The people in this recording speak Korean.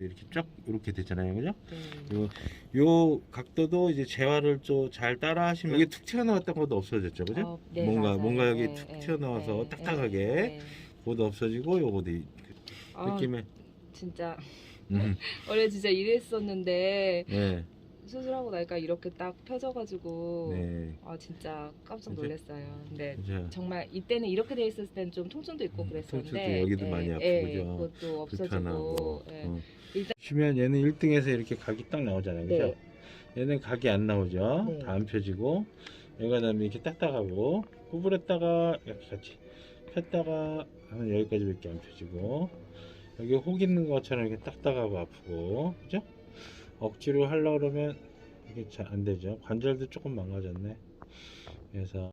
이렇게 쫙 이렇게 됐잖아요, 그죠? 네. 요, 요 각도도 이제 재활을 좀 잘 따라 하시면 여기 툭 튀어나왔던 것도 없어졌죠, 그죠? 어, 네, 뭔가 맞아요. 뭔가 여기 네, 툭 네, 튀어나와서 네, 딱딱하게 네, 네. 그것도 없어지고 요거도 이- 아, 느낌에 진짜 음, 원래 진짜 이랬었는데 네, 수술하고 나니까 이렇게 딱 펴져가지고 네, 아 진짜 깜짝? 놀랐어요. 근데 그죠. 정말 이때는 이렇게 돼 있었을 때는 좀 통증도 있고 음, 그랬었는데 통증도 여기도 예, 많이 아프고, 예, 그죠? 그것도 불편하고. 없어지고 예. 어. 일단- 보시면 얘는 1등에서 이렇게 각이 딱 나오잖아요, 그죠? 네. 얘는 각이 안 나오죠. 네. 다 안 펴지고 여기가 다음에 이렇게 딱딱하고 구부렸다가 이렇게 같이 폈다가 하면 여기까지밖에 안 펴지고 여기 혹 있는 것처럼 이렇게 딱딱하고 아프고 그죠? 억지로 하려고 그러면 이게 잘 안 되죠. 관절도 조금 망가졌네. 그래서